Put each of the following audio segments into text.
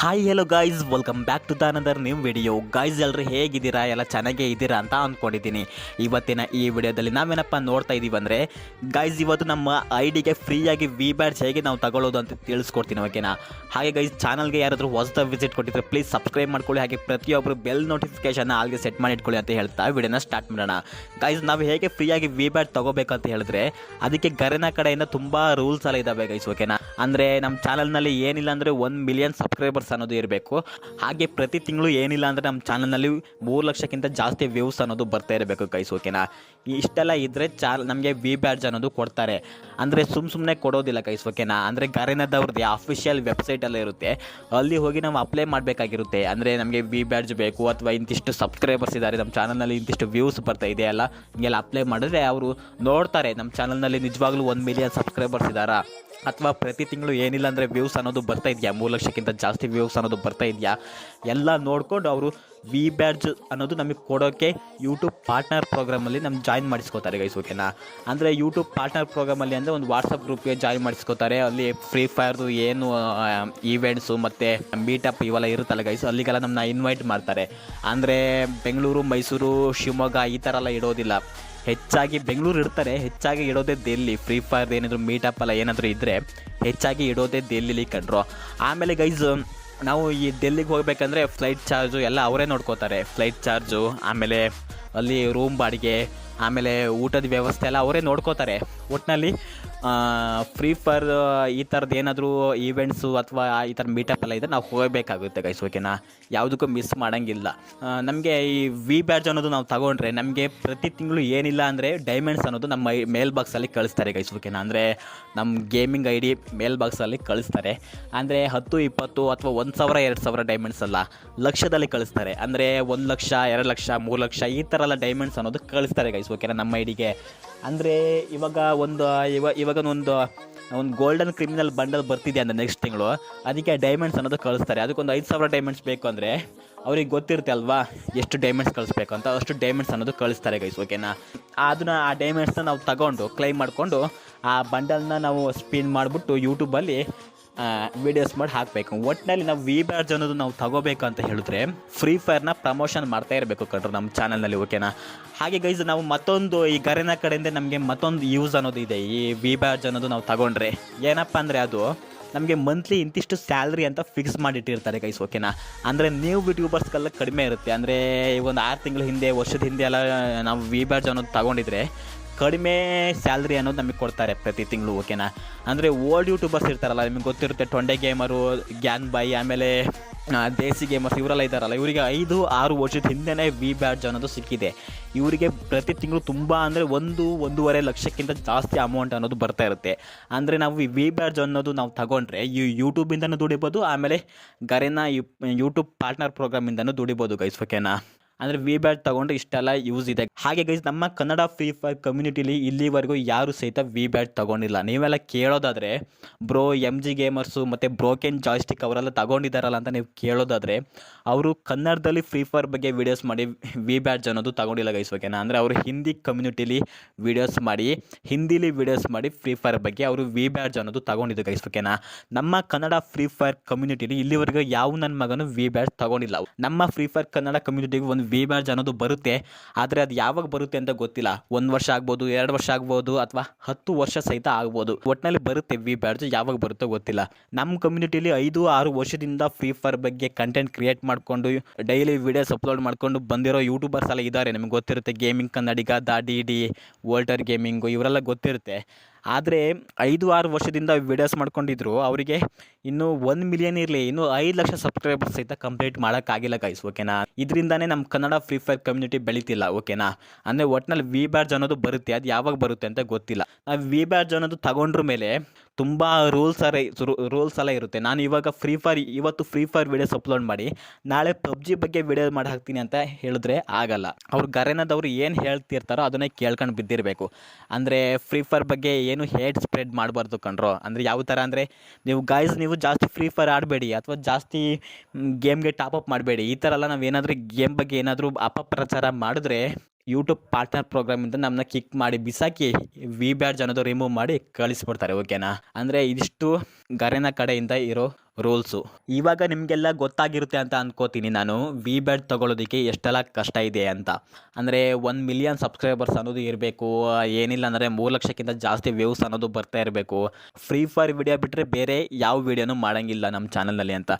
Hi hello guys welcome back to the another new video guys ಎಲ್ಲರೂ ಹೇಗಿದ್ದೀರಾ? ಎಲ್ಲ ಚೆನ್ನಾಗೇ ಇದ್ದೀರಾ ಅಂತ ಅಂದ್ಕೊಂಡಿದ್ದೀನಿ ಇವತ್ತಿನ ಈ ವಿಡಿಯೋದಲ್ಲಿ ನಾವೇನಪ್ಪ ನೋಡ್ತಾ ಇದ್ದೀವಿ ಅಂದರೆ ಗಾಯ್ಸ್ ಇವತ್ತು ನಮ್ಮ ಐ ಡಿಗೆ ಫ್ರೀಯಾಗಿ ವಿ ಬ್ಯಾಡ್ಸ್ ಹೇಗೆ ನಾವು ತಗೊಳ್ಳೋದು ಅಂತ ತಿಳಿಸ್ಕೊಡ್ತೀನಿ ಓಕೆನಾ ಹಾಗೆ ಗೈಸ್ ಚಾನಲ್ಗೆ ಯಾರಾದರೂ ಹೊಸದ ವಿಸಿಟ್ ಕೊಟ್ಟಿದ್ರೆ ಪ್ಲೀಸ್ ಸಬ್ಸ್ಕ್ರೈಬ್ ಮಾಡ್ಕೊಳ್ಳಿ. ಹಾಗೆ ಪ್ರತಿಯೊಬ್ಬರು ಬೆಲ್ ನೋಟಿಫಿಕೇಶನ್ ಅಲ್ಲಿಗೆ ಸೆಟ್ ಮಾಡಿಟ್ಕೊಳ್ಳಿ ಅಂತ ಹೇಳ್ತಾ ವಿಡಿಯೋನ ಸ್ಟಾರ್ಟ್ ಮಾಡೋಣ. ಗೈಸ್ ನಾವು ಹೇಗೆ ಫ್ರೀಯಾಗಿ ವಿ ಬ್ಯಾಡ್ ತಗೋಬೇಕು ಅಂತ ಹೇಳಿದ್ರೆ, ಅದಕ್ಕೆ ಗರನ ಕಡೆಯಿಂದ ತುಂಬ ರೂಲ್ಸ್ ಎಲ್ಲ ಇದ್ದಾವೆ ಗೈಸ್ ಓಕೆನಾ ಅಂದರೆ ನಮ್ಮ ಚಾನಲ್ನಲ್ಲಿ ಏನಿಲ್ಲ ಅಂದರೆ ಒನ್ ಮಿಲಿಯನ್ ಸಬ್ಸ್ಕ್ರೈಬರ್ಸ್ ಅನ್ನೋದು ಇರಬೇಕು. ಹಾಗೆ ಪ್ರತಿ ತಿಂಗಳು ಏನಿಲ್ಲ ಅಂದರೆ ನಮ್ಮ ಚಾನಲ್ನಲ್ಲಿ ಮೂರು ಲಕ್ಷಕ್ಕಿಂತ ಜಾಸ್ತಿ ವ್ಯೂಸ್ ಅನ್ನೋದು ಬರ್ತಾ ಇರಬೇಕು ಗೈಸ್ ಓಕೆನಾ ಇಷ್ಟೆಲ್ಲ ಇದ್ದರೆ ಚಾಲ್ ನಮಗೆ ವಿ ಬ್ಯಾಡ್ಜ್ ಅನ್ನೋದು ಕೊಡ್ತಾರೆ. ಅಂದರೆ ಸುಮ್ಮ ಸುಮ್ಮನೆ ಕೊಡೋದಿಲ್ಲ ಗೈಸ್ ಓಕೆನಾ ಅಂದರೆ ಗರಿನದವ್ರದ್ದು ಅಫಿಷಿಯಲ್ ವೆಬ್ಸೈಟ್ ಎಲ್ಲ ಇರುತ್ತೆ. ಅಲ್ಲಿ ಹೋಗಿ ನಾವು ಅಪ್ಲೈ ಮಾಡಬೇಕಾಗಿರುತ್ತೆ. ಅಂದರೆ ನಮಗೆ ವಿ ಬ್ಯಾಡ್ಜ್ ಬೇಕು ಅಥವಾ ಇಂತಿಷ್ಟು ಸಬ್ಸ್ಕ್ರೈಬರ್ಸ್ ಇದ್ದಾರೆ ನಮ್ಮ ಚಾನಲ್ನಲ್ಲಿ ಇಂತಿಷ್ಟು ವ್ಯೂಸ್ ಬರ್ತಾ ಇದೆ ಅಲ್ಲ ಹಿಂಗೆಲ್ಲ ಅಪ್ಲೈ ಮಾಡಿದ್ರೆ ಅವರು ನೋಡ್ತಾರೆ. ನಮ್ಮ ಚಾನಲ್ನಲ್ಲಿ ನಿಜವಾಗ್ಲೂ ಒಂದು ಮಿಲಿಯನ್ ಸಬ್ಸ್ಕ್ರೈಬರ್ಸ್ ಇದ್ದಾರಾ ಅಥವಾ ಪ್ರತಿ ತಿಂಗಳು ಏನಿಲ್ಲ ಅಂದರೆ ವ್ಯೂಸ್ ಅನ್ನೋದು ಬರ್ತಾ ಇದೆಯಾ? ಮೂರು ಲಕ್ಷಕ್ಕಿಂತ ಜಾಸ್ತಿ ವ್ಯೂಸ್ ಅನ್ನೋದು ಬರ್ತಾ ಇದೆಯಾ? ಎಲ್ಲ ನೋಡ್ಕೊಂಡು ಅವರು ವಿ ಬ್ಯಾಡ್ಜ್ ಅನ್ನೋದು ನಮಗೆ ಕೊಡೋಕ್ಕೆ ಯೂಟ್ಯೂಬ್ ಪಾರ್ಟ್ನರ್ ಪ್ರೋಗ್ರಾಮಲ್ಲಿ ನಮ್ಮ ಜಾಯಿನ್ ಮಾಡಿಸ್ಕೋತಾರೆ ಗೈಸ್ ಓಕೆನಾ ಅಂದರೆ ಯೂಟ್ಯೂಬ್ ಪಾರ್ಟ್ನರ್ ಪ್ರೋಗ್ರಾಮಲ್ಲಿ ಅಂದರೆ ಒಂದು ವಾಟ್ಸಪ್ ಗ್ರೂಪ್ಗೆ ಜಾಯಿನ್ ಮಾಡಿಸ್ಕೋತಾರೆ. ಅಲ್ಲಿ ಫ್ರೀ ಫೈರ್ದು ಏನು ಈವೆಂಟ್ಸು ಮತ್ತು ಮೀಟಪ್ ಇವೆಲ್ಲ ಇರುತ್ತಲ್ಲ ಗೈಸ್ ಅಲ್ಲಿಗೆಲ್ಲ ನಮ್ಮನ್ನ ಇನ್ವೈಟ್ ಮಾಡ್ತಾರೆ. ಅಂದರೆ ಬೆಂಗಳೂರು ಮೈಸೂರು ಶಿವಮೊಗ್ಗ ಈ ಥರ ಎಲ್ಲ ಇಡೋದಿಲ್ಲ. ಹೆಚ್ಚಾಗಿ ಬೆಂಗಳೂರು ಇರ್ತಾರೆ, ಹೆಚ್ಚಾಗಿ ಇಡೋದೇ ದೆಲ್ಲಿ ಫ್ರೀ ಫೈರ್ ಏನಾದರೂ ಮೀಟಪ್ ಅಲ್ಲ ಏನಾದರೂ ಇದ್ದರೆ ಹೆಚ್ಚಾಗಿ ಇಡೋದೇ ದೆಲ್ಲಿಲಿ ಕಂಡ್ರು. ಆಮೇಲೆ ಗೈಸ್ ನಾವು ಈ ಡೆಲ್ಲಿಗೆ ಹೋಗ್ಬೇಕಂದ್ರೆ ಫ್ಲೈಟ್ ಚಾರ್ಜು ಎಲ್ಲ ಅವರೇ ನೋಡ್ಕೋತಾರೆ. ಫ್ಲೈಟ್ ಚಾರ್ಜು ಆಮೇಲೆ ಅಲ್ಲಿ ರೂಮ್ ಬಾಡಿಗೆ, ಆಮೇಲೆ ಊಟದ ವ್ಯವಸ್ಥೆ ಎಲ್ಲ ಅವರೇ ನೋಡ್ಕೋತಾರೆ. ಒಟ್ಟಿನಲ್ಲಿ ಫ್ರೀ ಫೈರ್ ಈ ಥರದ್ದು ಏನಾದರೂ ಈವೆಂಟ್ಸು ಅಥವಾ ಈ ಥರ ಮೀಟಪ್ ಎಲ್ಲ ಇದ್ದರೆ ನಾವು ಹೋಗಬೇಕಾಗುತ್ತೆ ಗೈಸ್ ಓಕೆನಾ ಯಾವುದಕ್ಕೂ ಮಿಸ್ ಮಾಡೋಂಗಿಲ್ಲ. ನಮಗೆ ಈ ವಿ ಬ್ಯಾಡ್ಜ್ ಅನ್ನೋದು ನಾವು ತಗೊಂಡ್ರೆ ನಮಗೆ ಪ್ರತಿ ತಿಂಗಳು ಏನಿಲ್ಲ ಅಂದರೆ ಡೈಮಂಡ್ಸ್ ಅನ್ನೋದು ನಮ್ಮ ಮೇಲ್ ಬಾಕ್ಸಲ್ಲಿ ಕಳಿಸ್ತಾರೆ ಗೈಸ್ ಓಕೆನಾ ಅಂದರೆ ನಮ್ಮ ಗೇಮಿಂಗ್ ಐ ಡಿ ಮೇಲ್ ಬಾಕ್ಸಲ್ಲಿ ಕಳಿಸ್ತಾರೆ. ಅಂದರೆ ಹತ್ತು, ಇಪ್ಪತ್ತು ಅಥವಾ ಒಂದು ಸಾವಿರ, ಎರಡು ಸಾವಿರ ಡೈಮಂಡ್ಸ್ ಅಲ್ಲ, ಲಕ್ಷದಲ್ಲಿ ಕಳಿಸ್ತಾರೆ. ಅಂದರೆ ಒಂದು ಲಕ್ಷ, ಎರಡು ಲಕ್ಷ, ಮೂರು ಲಕ್ಷ ಈ ಥರ ಎಲ್ಲ ಡೈಮಂಡ್ಸ್ ಅನ್ನೋದು ಕಳಿಸ್ತಾರೆ ಗೈಸ್ ಓಕೆನಾ ನಮ್ಮ ಐಡಿಗೆ ಅಂದರೆ ಇವಾಗ ಒಂದು, ಇವ ಇವಾಗ ಒಂದು ಒಂದು ಗೋಲ್ಡನ್ ಕ್ರಿಮಿನಲ್ ಬಂಡಲ್ ಬರ್ತಿದೆ ಅಂದರೆ ನೆಕ್ಸ್ಟ್ ತಿಂಗಳು. ಅದಕ್ಕೆ ಡೈಮಂಡ್ಸ್ ಅನ್ನೋದು ಕಳಿಸ್ತಾರೆ. ಅದಕ್ಕೊಂದು ಐದು ಸಾವಿರ ಡೈಮಂಡ್ಸ್ ಬೇಕು ಅಂದರೆ ಅವ್ರಿಗೆ ಗೊತ್ತಿರುತ್ತೆ ಅಲ್ವಾ ಎಷ್ಟು ಡೈಮಂಡ್ಸ್ ಕಳಿಸ್ಬೇಕು ಅಂತ. ಅಷ್ಟು ಡೈಮಂಡ್ಸ್ ಅನ್ನೋದು ಕಳಿಸ್ತಾರೆ ಗೈಸ್ ಓಕೆನಾ ಅದನ್ನ ಆ ಡೈಮಂಡ್ಸ್ನ ನಾವು ತಗೊಂಡು ಕ್ಲೈಮ್ ಮಾಡಿಕೊಂಡು ಆ ಬಂಡಲ್ನ ನಾವು ಸ್ಪಿನ್ ಮಾಡಿಬಿಟ್ಟು ಯೂಟ್ಯೂಬಲ್ಲಿ ವಿಡಿಯೋಸ್ ಮಾಡಿ ಹಾಕಬೇಕು. ಒಟ್ಟಿನಲ್ಲಿ ನಾವು ವಿ ಬ್ಯಾಡ್ಜ್ ಅನ್ನೋದು ನಾವು ತಗೋಬೇಕು ಅಂತ ಹೇಳಿದ್ರೆ ಫ್ರೀ ಫೈರ್ನ ಪ್ರಮೋಷನ್ ಮಾಡ್ತಾ ಇರಬೇಕು ಕಣ್ರು ನಮ್ಮ ಚಾನಲ್ನಲ್ಲಿ ಓಕೆನಾ ಹಾಗೆ ಗೈಸ್ ನಾವು ಮತ್ತೊಂದು ಈ ಗರೆನ ಕಡೆಯಿಂದ ನಮಗೆ ಮತ್ತೊಂದು ಯೂಸ್ ಅನ್ನೋದು ಇದೆ. ಈ ವಿ ಬ್ಯಾಡ್ಜ್ ಅನ್ನೋದು ನಾವು ತಗೊಂಡ್ರೆ ಏನಪ್ಪ ಅಂದರೆ ಅದು ನಮಗೆ ಮಂತ್ಲಿ ಇಂತಿಷ್ಟು ಸ್ಯಾಲ್ರಿ ಅಂತ ಫಿಕ್ಸ್ ಮಾಡಿಟ್ಟಿರ್ತಾರೆ ಗೈಸ್ ಓಕೆನಾ ಅಂದರೆ ನೀವು ಯೂಟ್ಯೂಬರ್ಸ್ಗೆಲ್ಲ ಕಡಿಮೆ ಇರುತ್ತೆ. ಅಂದರೆ ಒಂದು ಆರು ತಿಂಗಳ ಹಿಂದೆ, ವರ್ಷದ ಹಿಂದೆ ಎಲ್ಲ ನಾವು ವಿ ಬ್ಯಾಡ್ಜ್ ಅನ್ನೋದು ತಗೊಂಡಿದ್ರೆ ಕಡಿಮೆ ಸ್ಯಾಲ್ರಿ ಅನ್ನೋದು ನಮಗೆ ಕೊಡ್ತಾರೆ ಪ್ರತಿ ತಿಂಗಳು ಓಕೆನಾ ಅಂದರೆ ಓಲ್ಡ್ ಯೂಟ್ಯೂಬರ್ಸ್ ಇರ್ತಾರಲ್ಲ, ನಿಮಗೆ ಗೊತ್ತಿರುತ್ತೆ ಟೊಂಡೆ ಗೇಮರು ಗ್ಯಾನ್ ಬಾಯ್, ಆಮೇಲೆ ದೇಸಿ ಗೇಮರ್ಸ್ ಇವರೆಲ್ಲ ಇದ್ದಾರಲ್ಲ ಇವರಿಗೆ ಐದು, ಆರು ವರ್ಷದ ಹಿಂದೆನೇ ವಿ ಬ್ಯಾಡ್ಜ್ ಅನ್ನೋದು ಸಿಕ್ಕಿದೆ. ಇವರಿಗೆ ಪ್ರತಿ ತಿಂಗಳು ತುಂಬ ಅಂದರೆ ಒಂದು, ಒಂದೂವರೆ ಲಕ್ಷಕ್ಕಿಂತ ಜಾಸ್ತಿ ಅಮೌಂಟ್ ಅನ್ನೋದು ಬರ್ತಾ ಇರುತ್ತೆ. ಅಂದರೆ ನಾವು ಈ ವಿ ಬ್ಯಾಡ್ಜ್ ಅನ್ನೋದು ನಾವು ತಗೊಂಡ್ರೆ, ಈ ಯೂಟ್ಯೂಬಿಂದನೂ ದುಡಿಬೋದು, ಆಮೇಲೆ ಗರೆನ ಯೂಟ್ಯೂಬ್ ಪಾರ್ಟ್ನರ್ ಪ್ರೋಗ್ರಾಮಿಂದನೂ ದುಡಿಬೋದು ಗೈಸ್ ಓಕೆನಾ ಅಂದರೆ ವಿ ಬ್ಯಾಟ್ ತಗೊಂಡ್ರೆ ಇಷ್ಟೆಲ್ಲ ಯೂಸ್ ಇದೆ. ಹಾಗೆ ಗೈಸ್ ನಮ್ಮ ಕನ್ನಡ ಫ್ರೀ ಫೈರ್ ಕಮ್ಯುನಿಟಿಲಿ ಇಲ್ಲಿವರೆಗೂ ಯಾರು ಸಹಿತ ವಿ ಬ್ಯಾಟ್ ತಗೊಂಡಿಲ್ಲ. ನೀವೆಲ್ಲ ಕೇಳೋದಾದರೆ ಬ್ರೋ ಎಂ ಜಿ ಗೇಮರ್ಸು ಮತ್ತು ಬ್ರೋಕೆನ್ ಜಾಯ್ಸ್ಟಿಕ್ ಅವರೆಲ್ಲ ತಗೊಂಡಿದ್ದಾರಲ್ಲ ಅಂತ ನೀವು ಕೇಳೋದಾದರೆ ಅವರು ಕನ್ನಡದಲ್ಲಿ ಫ್ರೀ ಫೈರ್ ಬಗ್ಗೆ ವೀಡಿಯೋಸ್ ಮಾಡಿ ವಿ ಬ್ಯಾಟ್ ಅನ್ನೋದು ತಗೊಂಡಿಲ್ಲ ಗೈಸ್ ಓಕೆನಾ ಅಂದರೆ ಅವರು ಹಿಂದಿ ಕಮ್ಯುನಿಟಿಲಿ ವೀಡಿಯೋಸ್ ಮಾಡಿ ಹಿಂದಿಲಿ ವೀಡಿಯೋಸ್ ಮಾಡಿ ಫ್ರೀ ಫೈರ್ ಬಗ್ಗೆ ಅವರು ವಿ ಬ್ಯಾಡ್ಜ್ ಅನ್ನೋದು ತಗೊಂಡಿದ್ದು ಗೈಸ್ ಓಕೆನಾ ನಮ್ಮ ಕನ್ನಡ ಫ್ರೀ ಫೈರ್ ಕಮ್ಯುನಿಟಿಲಿ ಇಲ್ಲಿವರೆಗೂ ಯಾವ ನನ್ನ ಮಗನು ವಿ ಬ್ಯಾಟ್ ತಗೊಂಡಿಲ್ಲ. ನಮ್ಮ ಫ್ರೀ ಫೈರ್ ಕನ್ನಡ ಕಮ್ಯುನಿಟಿಗೆ ಒಂದು ಬ್ಯಾಡ್ಜ್ ಅನ್ನೋದು ಬರುತ್ತೆ, ಆದರೆ ಅದು ಯಾವಾಗ ಬರುತ್ತೆ ಅಂತ ಗೊತ್ತಿಲ್ಲ. ಒಂದು ವರ್ಷ ಆಗ್ಬೋದು, ಎರಡು ವರ್ಷ ಆಗ್ಬೋದು, ಅಥವಾ ಹತ್ತು ವರ್ಷ ಸಹಿತ ಆಗ್ಬೋದು. ಒಟ್ಟಿನಲ್ಲಿ ಬರುತ್ತೆ ವಿ ಬ್ಯಾಡ್ಜ್ ಯಾವಾಗ ಬರುತ್ತೋ ಗೊತ್ತಿಲ್ಲ. ನಮ್ಮ ಕಮ್ಯುನಿಟಿಲಿ ಐದು, ಆರು ವರ್ಷದಿಂದ ಫ್ರೀ ಫೈರ್ ಬಗ್ಗೆ ಕಂಟೆಂಟ್ ಕ್ರಿಯೇಟ್ ಮಾಡಿಕೊಂಡು ಡೈಲಿ ವಿಡಿಯೋಸ್ ಅಪ್ಲೋಡ್ ಮಾಡ್ಕೊಂಡು ಬಂದಿರೋ ಯೂಟ್ಯೂಬರ್ಸ್ ಎಲ್ಲ ಇದ್ದಾರೆ ನಿಮ್ಗೆ ಗೊತ್ತಿರುತ್ತೆ ಗೇಮಿಂಗ್ ಕನ್ನಡಿಗ, ದಾಡಿ, ಡಿ ವೋಲ್ಟರ್ ಗೇಮಿಂಗು ಇವರೆಲ್ಲ ಗೊತ್ತಿರುತ್ತೆ. ಆದರೆ ಐದು ಆರು ವರ್ಷದಿಂದ ವೀಡಿಯೋಸ್ ಮಾಡ್ಕೊಂಡಿದ್ರು. ಅವರಿಗೆ ಇನ್ನೂ ಒಂದು ಮಿಲಿಯನ್ ಇರಲಿ, ಇನ್ನೂ ಐದು ಲಕ್ಷ ಸಬ್ಸ್ಕ್ರೈಬರ್ಸ್ ಸಹಿತ ಕಂಪ್ಲೀಟ್ ಮಾಡೋಕ್ಕಾಗಿಲ್ಲ ಗೈಸ್ ಓಕೆನಾ ಇದರಿಂದಾನೇ ನಮ್ಮ ಕನ್ನಡ ಫ್ರೀ ಫೈರ್ ಕಮ್ಯುನಿಟಿ ಬೆಳೀತಿಲ್ಲ ಓಕೆನಾ ಅಂದರೆ ಒಟ್ಟಿನಲ್ಲಿ ವಿ ಬ್ಯಾಡ್ಜ್ ಅನ್ನೋದು ಬರುತ್ತೆ, ಅದು ಯಾವಾಗ ಬರುತ್ತೆ ಅಂತ ಗೊತ್ತಿಲ್ಲ. ನಾವು ವಿ ಬ್ಯಾಡ್ಜ್ ಅನ್ನೋದು ತಗೊಂಡ್ರ ಮೇಲೆ ತುಂಬ ರೂಲ್ಸ್ ಅರೆ ರೂಲ್ಸ್ ಎಲ್ಲ ಇರುತ್ತೆ. ನಾನು ಇವಾಗ ಫ್ರೀ ಫೈರ್ ಇವತ್ತು ಫ್ರೀ ಫೈರ್ ವೀಡಿಯೋಸ್ ಅಪ್ಲೋಡ್ ಮಾಡಿ, ನಾಳೆ ಪಬ್ಜಿ ಬಗ್ಗೆ ವಿಡಿಯೋ ಮಾಡಿ ಹಾಕ್ತೀನಿ ಅಂತ ಹೇಳಿದ್ರೆ ಆಗಲ್ಲ. ಅವ್ರು ಗರೆನದವ್ರು ಏನು ಹೇಳ್ತಿರ್ತಾರೋ ಅದನ್ನೇ ಕೇಳ್ಕೊಂಡು ಬಿದ್ದಿರಬೇಕು. ಅಂದರೆ ಫ್ರೀ ಫೈರ್ ಬಗ್ಗೆ ಏನು ಹೇಟ್ ಸ್ಪ್ರೆಡ್ ಮಾಡಬಾರ್ದು ಕಣ್ರೋ. ಅಂದರೆ ಯಾವ ಥರ ಅಂದರೆ ನೀವು ಗಾಯ್ಸ್ ನೀವು ಜಾಸ್ತಿ ಫ್ರೀ ಫೈರ್ ಆಡಬೇಡಿ ಅಥವಾ ಜಾಸ್ತಿ ಗೇಮ್ಗೆ ಟಾಪ್ ಅಪ್ ಮಾಡಬೇಡಿ. ಈ ಥರ ಎಲ್ಲ ನಾವು ಏನಾದರೂ ಗೇಮ್ ಬಗ್ಗೆ ಏನಾದರೂ ಅಪಪ್ರಚಾರ ಮಾಡಿದ್ರೆ ಯೂಟ್ಯೂಬ್ ಪಾರ್ಟ್ನರ್ ಪ್ರೋಗ್ರಾಮಿಂದ ನಮ್ಮನ್ನ ಕಿಕ್ ಮಾಡಿ ಬಿಸಾಕಿ ವಿ ಬ್ಯಾಡ್ಜ್ ಅನ್ನೋದು ರಿಮೂವ್ ಮಾಡಿ ಕಳಿಸ್ಬಿಡ್ತಾರೆ ಓಕೆನಾ ಅಂದರೆ ಇದಿಷ್ಟು ಗರೆನ ಕಡೆಯಿಂದ ಇರೋ ರೂಲ್ಸು. ಇವಾಗ ನಿಮಗೆಲ್ಲ ಗೊತ್ತಾಗಿರುತ್ತೆ ಅಂತ ಅನ್ಕೋತೀನಿ ನಾನು. ವಿ ಬ್ಯಾಡ್ ತೊಗೊಳೋದಕ್ಕೆ ಎಷ್ಟೆಲ್ಲ ಕಷ್ಟ ಇದೆ ಅಂತ. ಅಂದರೆ ಒನ್ ಮಿಲಿಯನ್ ಸಬ್ಸ್ಕ್ರೈಬರ್ಸ್ ಅನ್ನೋದು ಇರಬೇಕು, ಏನಿಲ್ಲ ಅಂದರೆ ಮೂರು ಲಕ್ಷಕ್ಕಿಂತ ಜಾಸ್ತಿ ವ್ಯೂಸ್ ಅನ್ನೋದು ಬರ್ತಾ ಇರಬೇಕು. ಫ್ರೀ ಫೈರ್ ವಿಡಿಯೋ ಬಿಟ್ಟರೆ ಬೇರೆ ಯಾವ ವಿಡಿಯೋನೂ ಮಾಡೋಂಗಿಲ್ಲ ನಮ್ಮ ಚಾನಲ್ನಲ್ಲಿ ಅಂತ.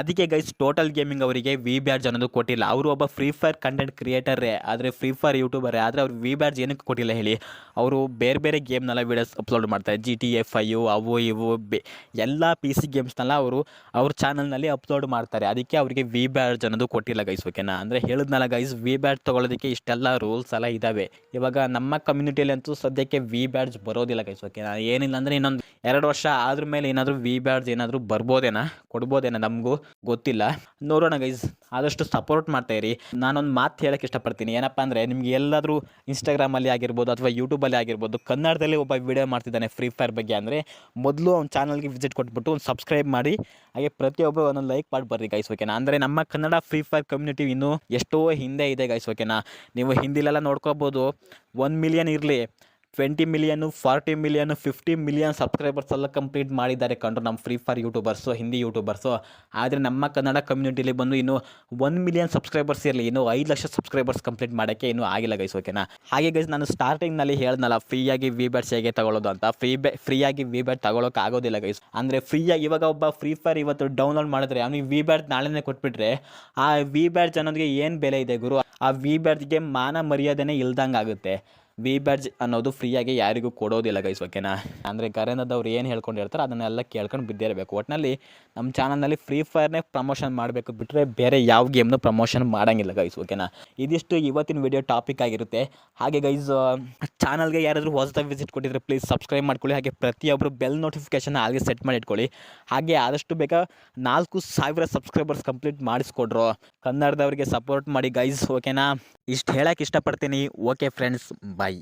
ಅದಕ್ಕೆ ಗೈಸ್ ಟೋಟಲ್ ಗೇಮಿಂಗ್ ಅವರಿಗೆ ವಿ ಬ್ಯಾಡ್ಜ್ ಅನ್ನೋದು ಕೊಟ್ಟಿಲ್ಲ. ಅವರು ಒಬ್ಬ ಫ್ರೀ ಫೈರ್ ಕಂಟೆಂಟ್ ಕ್ರಿಯೇಟರೇ ಆದರೆ ಫ್ರೀ ಫೈರ್ ಯೂಟ್ಯೂಬರೇ ಆದರೆ ಅವ್ರು ವಿ ಬ್ಯಾಡ್ಜ್ ಏನಕ್ಕೆ ಕೊಟ್ಟಿಲ್ಲ ಹೇಳಿ. ಅವರು ಬೇರೆ ಬೇರೆ ಗೇಮ್ನೆಲ್ಲ ವೀಡಿಯೋಸ್ ಅಪ್ಲೋಡ್ ಮಾಡ್ತಾರೆ. ಜಿ ಟಿ ಎಫ್ ಐಯು ಅವು ಇವು, ಬೆ ಎಲ್ಲ ಪಿ ಸಿ ಗೇಮ್ಸ್ನೆಲ್ಲ ಅವರು, ಅವ್ರ ಚಾನಲ್ನಲ್ಲಿ ಅಪ್ಲೋಡ್ ಮಾಡ್ತಾರೆ. ಅದಕ್ಕೆ ಅವರಿಗೆ ವಿ ಬ್ಯಾಡ್ಜ್ ಅನ್ನೋದು ಕೊಟ್ಟಿಲ್ಲ ಗೈಸ್ ಓಕೆನಾ ಅಂದರೆ ಹೇಳಿದ್ನಲ್ಲ ಗೈಸ್ ವಿ ಬ್ಯಾಡ್ ತೊಗೊಳೋದಕ್ಕೆ ಇಷ್ಟೆಲ್ಲ ರೂಲ್ಸ್ ಎಲ್ಲ ಇದ್ದಾವೆ ಇವಾಗ ನಮ್ಮ ಕಮ್ಯುನಿಟಿಯಲ್ಲಿ ಅಂತೂ ಸದ್ಯಕ್ಕೆ ವಿ ಬ್ಯಾಡ್ಜ್ ಬರೋದಿಲ್ಲ ಗೈಸ್ ಓಕೆನಾ ಏನಿಲ್ಲ ಅಂದರೆ ಇನ್ನೊಂದು ಎರಡು ವರ್ಷ ಆದ್ರ ಮೇಲೆ ಏನಾದರೂ ವಿ ಬ್ಯಾಡ್ಜ್ ಏನಾದರೂ ಬರ್ಬೋದೇನಾ? ಕೊಡ್ಬೋದೇನಾ ನಮಗೂ? ಗೊತ್ತಿಲ್ಲ. ನೋಡೋಣ ಗೈಸ್ ಆದಷ್ಟು ಸಪೋರ್ಟ್ ಮಾಡ್ತಾ ಇರಿ. ನಾನೊಂದು ಮಾತು ಹೇಳೋಕ್ಕೆ ಇಷ್ಟಪಡ್ತೀನಿ. ಏನಪ್ಪ ಅಂದರೆ ನಿಮ್ಗೆ ಎಲ್ಲಾದರೂ ಇನ್ಸ್ಟಾಗ್ರಾಮಲ್ಲಿ ಆಗಿರ್ಬೋದು ಅಥವಾ ಯೂಟ್ಯೂಬಲ್ಲಿ ಆಗಿರ್ಬೋದು, ಕನ್ನಡದಲ್ಲಿ ಒಬ್ಬ ವಿಡಿಯೋ ಮಾಡ್ತಿದ್ದಾನೆ ಫ್ರೀ ಫೈರ್ ಬಗ್ಗೆ. ಅಂದರೆ ಮೊದಲು ಅವ್ನ ಚಾನಲ್ಗೆ ವಿಸಿಟ್ ಕೊಟ್ಬಿಟ್ಟು ಒಂದು ಸಬ್ಸ್ಕ್ರೈಬ್ ಮಾಡಿ, ಹಾಗೆ ಪ್ರತಿಯೊಬ್ಬರು ಒಂದೊಂದು ಲೈಕ್ ಮಾಡಿ ಬರ್ರಿ ಗೈಸ್ ಓಕೆನಾ ಅಂದರೆ ನಮ್ಮ ಕನ್ನಡ ಫ್ರೀ ಫೈರ್ ಕಮ್ಯುನಿಟಿ ಇನ್ನೂ ಎಷ್ಟೋ ಹಿಂದೆ ಇದೆ ಗೈಸ್ ಓಕೆನಾ ನೀವು ಹಿಂದಿಲೆಲ್ಲ ನೋಡ್ಕೋಬೋದು ಒನ್ ಮಿಲಿಯನ್ ಇರಲಿ. Twenty million forty million fifty million subscribers ಎಲ್ಲ ಕಂಪ್ಲೀಟ್ ಮಾಡಿದ್ದಾರೆ ಕಂಡು ನಮ್ಮ Free Fire YouTubers Hindi YouTubers ಆದರೆ ನಮ್ಮ ಕನ್ನಡ ಕಮ್ಯುನಿಟಿಲಿ ಬಂದು ಇನ್ನು ಒನ್ ಮಿಲಿಯನ್ ಸಬ್ಸ್ಕ್ರೈಬರ್ಸ್ ಇರಲಿ, ಇನ್ನು ಐದು ಲಕ್ಷ ಸಬ್ಸ್ಕ್ರೈಬರ್ಸ್ ಕಂಪ್ಲೀಟ್ ಮಾಡೋಕ್ಕೆ ಇನ್ನೂ ಆಗಿಲ್ಲ ಗೈಸ್ ಓಕೆನಾ ಹಾಗೆ ಗೈಸ್ ನಾನು ಸ್ಟಾರ್ಟಿಂಗ್ನಲ್ಲಿ ಹೇಳ್ದಲ್ಲ ಫ್ರೀಯಾಗಿ ವಿ ಬ್ಯಾಟ್ಸ್ ಹೇಗೆ ತಗೊಳ್ಳೋದು ಅಂತ. ಫ್ರೀ ಬೆ ಫ್ರೀಯಾಗಿ ವಿ ಬ್ಯಾಟ್ ತಗೊಳ್ಳೋಕೆ ಆಗೋದಿಲ್ಲ ಗೈಸ್ ಅಂದರೆ ಫ್ರೀಯಾಗಿ ಇವಾಗ ಒಬ್ಬ ಫ್ರೀ ಫೈರ್ ಇವತ್ತು ಡೌನ್ಲೋಡ್ ಮಾಡಿದ್ರೆ, ಅವನಿಗೆ ವಿ ಬ್ಯಾಟ್ ನಾಳೆನೇ ಕೊಟ್ಬಿಟ್ರೆ, ಆ ವಿ ಬ್ಯಾಟ್ ಜನರಿಗೆ ಏನು ಬೆಲೆ ಇದೆ ಗುರು? ಆ ವಿ ಬ್ಯಾಟ್ಗೆ ಮಾನ ಮರ್ಯಾದೆನೇ ಇಲ್ದಂಗೆ ಆಗುತ್ತೆ ವಿ ಬ್ಯಾಡ್ಜ್ ಅನ್ನೋದು ಫ್ರೀಯಾಗಿ ಯಾರಿಗೂ ಕೊಡೋದಿಲ್ಲ ಗೈಸ್ ಓಕೆನಾ ಅಂದರೆ ಕರೆನದವ್ರು ಏನು ಹೇಳ್ಕೊಂಡಿರ್ತಾರೆ ಅದನ್ನೆಲ್ಲ ಕೇಳ್ಕೊಂಡು ಬಿದ್ದಿರಬೇಕು. ಒಟ್ಟಿನಲ್ಲಿ ನಮ್ಮ ಚಾನಲ್ನಲ್ಲಿ ಫ್ರೀ ಫೈರ್ನೇ ಪ್ರಮೋಷನ್ ಮಾಡಬೇಕು ಬಿಟ್ಟರೆ ಬೇರೆ ಯಾವ ಗೇಮ್ನು ಪ್ರಮೋಷನ್ ಮಾಡೋಂಗಿಲ್ಲ ಗೈಸ್ ಓಕೆನಾ ಇದಿಷ್ಟು ಇವತ್ತಿನ ವಿಡಿಯೋ ಟಾಪಿಕ್ ಆಗಿರುತ್ತೆ. ಹಾಗೆ ಗೈಸ್ ಚಾನಲ್ಗೆ ಯಾರಾದರೂ ಹೊಸದಾಗಿ ವಿಸಿಟ್ ಕೊಟ್ಟಿದ್ರೆ ಪ್ಲೀಸ್ ಸಬ್ಸ್ಕ್ರೈಬ್ ಮಾಡ್ಕೊಳ್ಳಿ. ಹಾಗೆ ಪ್ರತಿಯೊಬ್ಬರು ಬೆಲ್ ನೋಟಿಫಿಕೇಷನ್ ಹಾಗೆ ಸೆಟ್ ಮಾಡಿ ಇಟ್ಕೊಳ್ಳಿ. ಹಾಗೆ ಆದಷ್ಟು ಬೇಗ ನಾಲ್ಕು ಸಾವಿರ ಸಬ್ಸ್ಕ್ರೈಬರ್ಸ್ ಕಂಪ್ಲೀಟ್ ಮಾಡಿಸ್ಕೊಡ್ರು. ಕನ್ನಡದವ್ರಿಗೆ ಸಪೋರ್ಟ್ ಮಾಡಿ ಗೈಸ್ ಓಕೆನಾ ಇಷ್ಟು ಹೇಳಕ್ಕೆ ಇಷ್ಟಪಡ್ತೀನಿ. Okay friends bye.